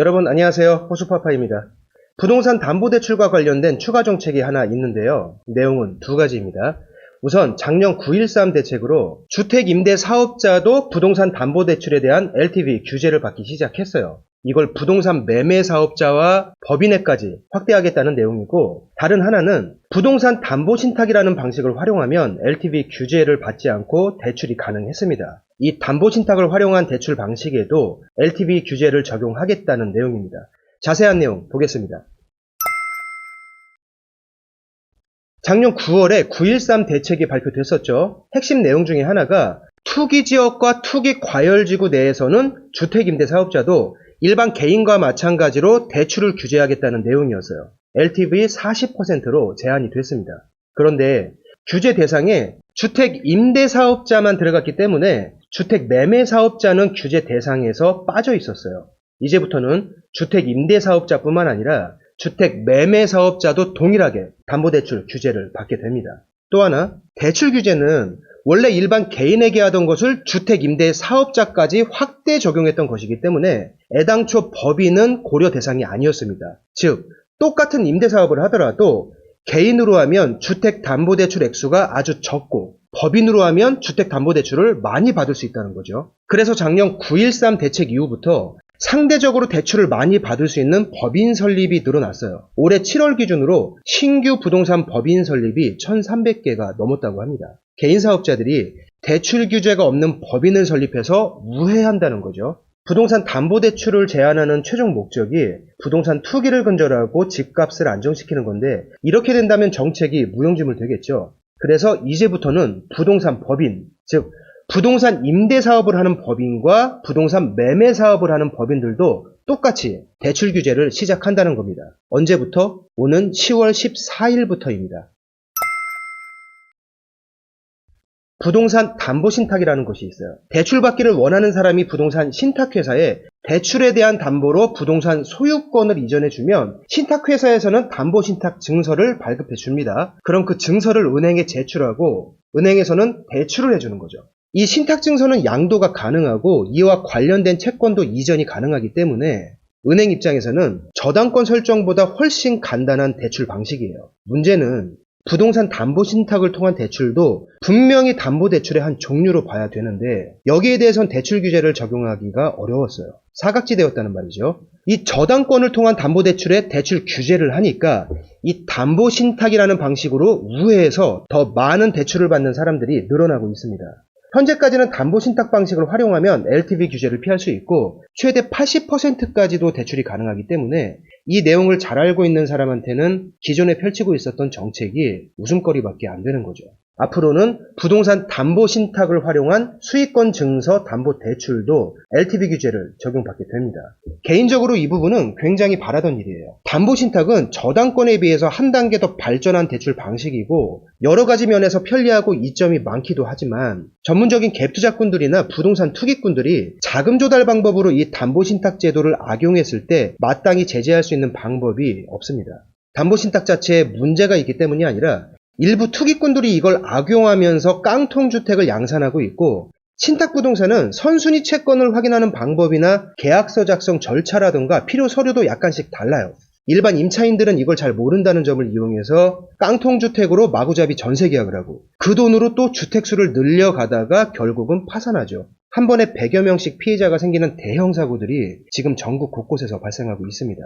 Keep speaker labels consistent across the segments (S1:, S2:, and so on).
S1: 여러분 안녕하세요. 호수파파입니다. 부동산 담보대출과 관련된 추가 정책이 하나 있는데요. 내용은 두 가지입니다. 우선 작년 9.13 대책으로 주택 임대 사업자도 부동산 담보대출에 대한 LTV 규제를 받기 시작했어요. 이걸 부동산 매매 사업자와 법인에까지 확대하겠다는 내용이고 다른 하나는 부동산 담보 신탁이라는 방식을 활용하면 LTV 규제를 받지 않고 대출이 가능했습니다. 이 담보 신탁을 활용한 대출 방식에도 LTV 규제를 적용하겠다는 내용입니다. 자세한 내용 보겠습니다. 작년 9월에 9.13 대책이 발표됐었죠. 핵심 내용 중에 하나가 투기 지역과 투기 과열 지구 내에서는 주택 임대 사업자도 일반 개인과 마찬가지로 대출을 규제하겠다는 내용이었어요. LTV 40%로 제한이 됐습니다. 그런데 규제 대상에 주택 임대 사업자만 들어갔기 때문에 주택 매매 사업자는 규제 대상에서 빠져 있었어요. 이제부터는 주택 임대 사업자뿐만 아니라 주택 매매 사업자도 동일하게 담보대출 규제를 받게 됩니다. 또 하나, 대출 규제는 원래 일반 개인에게 하던 것을 주택 임대 사업자까지 확대 적용했던 것이기 때문에 애당초 법인은 고려 대상이 아니었습니다. 즉, 똑같은 임대 사업을 하더라도 개인으로 하면 주택 담보대출 액수가 아주 적고 법인으로 하면 주택 담보대출을 많이 받을 수 있다는 거죠. 그래서 작년 9.13 대책 이후부터 상대적으로 대출을 많이 받을 수 있는 법인 설립이 늘어났어요. 올해 7월 기준으로 신규 부동산 법인 설립이 1,300개가 넘었다고 합니다. 개인 사업자들이 대출 규제가 없는 법인을 설립해서 우회한다는 거죠. 부동산 담보대출을 제한하는 최종 목적이 부동산 투기를 근절하고 집값을 안정시키는 건데 이렇게 된다면 정책이 무용지물 되겠죠. 그래서 이제부터는 부동산 법인, 즉 부동산 임대 사업을 하는 법인과 부동산 매매 사업을 하는 법인들도 똑같이 대출 규제를 시작한다는 겁니다. 언제부터? 오는 10월 14일부터입니다. 부동산 담보 신탁이라는 것이 있어요. 대출 받기를 원하는 사람이 부동산 신탁회사에 대출에 대한 담보로 부동산 소유권을 이전해 주면 신탁회사에서는 담보 신탁 증서를 발급해 줍니다. 그럼 그 증서를 은행에 제출하고 은행에서는 대출을 해주는 거죠. 이 신탁 증서는 양도가 가능하고 이와 관련된 채권도 이전이 가능하기 때문에 은행 입장에서는 저당권 설정보다 훨씬 간단한 대출 방식이에요. 문제는 부동산 담보 신탁을 통한 대출도 분명히 담보 대출의 한 종류로 봐야 되는데 여기에 대해선 대출 규제를 적용하기가 어려웠어요. 사각지대였다는 말이죠. 이 저당권을 통한 담보 대출에 대출 규제를 하니까 이 담보 신탁이라는 방식으로 우회해서 더 많은 대출을 받는 사람들이 늘어나고 있습니다. 현재까지는 담보 신탁 방식을 활용하면 LTV 규제를 피할 수 있고 최대 80%까지도 대출이 가능하기 때문에 이 내용을 잘 알고 있는 사람한테는 기존에 펼치고 있었던 정책이 웃음거리밖에 안 되는 거죠. 앞으로는 부동산 담보 신탁을 활용한 수익권 증서 담보 대출도 LTV 규제를 적용받게 됩니다. 개인적으로 이 부분은 굉장히 바라던 일이에요. 담보 신탁은 저당권에 비해서 한 단계 더 발전한 대출 방식이고 여러 가지 면에서 편리하고 이점이 많기도 하지만 전문적인 갭 투자꾼들이나 부동산 투기꾼들이 자금 조달 방법으로 이 담보 신탁 제도를 악용했을 때 마땅히 제재할 수 있는 방법이 없습니다. 담보 신탁 자체에 문제가 있기 때문이 아니라 일부 투기꾼들이 이걸 악용하면서 깡통주택을 양산하고 있고 신탁부동산은 선순위 채권을 확인하는 방법이나 계약서 작성 절차라든가 필요 서류도 약간씩 달라요. 일반 임차인들은 이걸 잘 모른다는 점을 이용해서 깡통주택으로 마구잡이 전세 계약을 하고 그 돈으로 또 주택수를 늘려가다가 결국은 파산하죠. 한 번에 100여 명씩 피해자가 생기는 대형 사고들이 지금 전국 곳곳에서 발생하고 있습니다.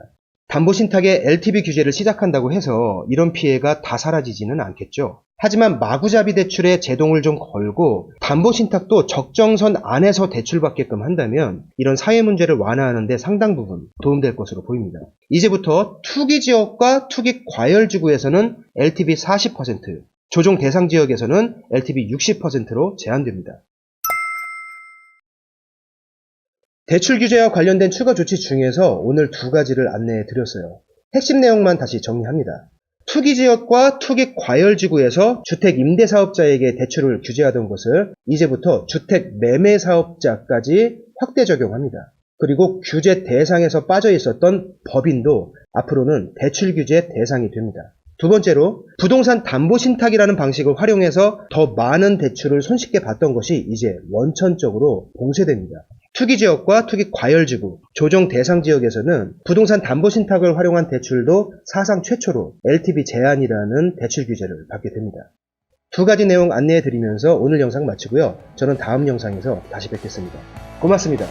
S1: 담보신탁에 LTV 규제를 시작한다고 해서 이런 피해가 다 사라지지는 않겠죠. 하지만 마구잡이 대출에 제동을 좀 걸고 담보신탁도 적정선 안에서 대출받게끔 한다면 이런 사회 문제를 완화하는데 상당 부분 도움될 것으로 보입니다. 이제부터 투기 지역과 투기 과열 지구에서는 LTV 40%, 조정 대상 지역에서는 LTV 60%로 제한됩니다. 대출 규제와 관련된 추가 조치 중에서 오늘 두 가지를 안내해 드렸어요. 핵심 내용만 다시 정리합니다. 투기 지역과 투기 과열 지구에서 주택 임대 사업자에게 대출을 규제하던 것을 이제부터 주택 매매 사업자까지 확대 적용합니다. 그리고 규제 대상에서 빠져 있었던 법인도 앞으로는 대출 규제 대상이 됩니다. 두 번째로 부동산 담보 신탁이라는 방식을 활용해서 더 많은 대출을 손쉽게 받던 것이 이제 원천적으로 봉쇄됩니다. 투기 지역과 투기 과열 지구, 조정 대상 지역에서는 부동산 담보 신탁을 활용한 대출도 사상 최초로 LTV 제한이라는 대출 규제를 받게 됩니다. 두 가지 내용 안내해 드리면서 오늘 영상 마치고요. 저는 다음 영상에서 다시 뵙겠습니다. 고맙습니다.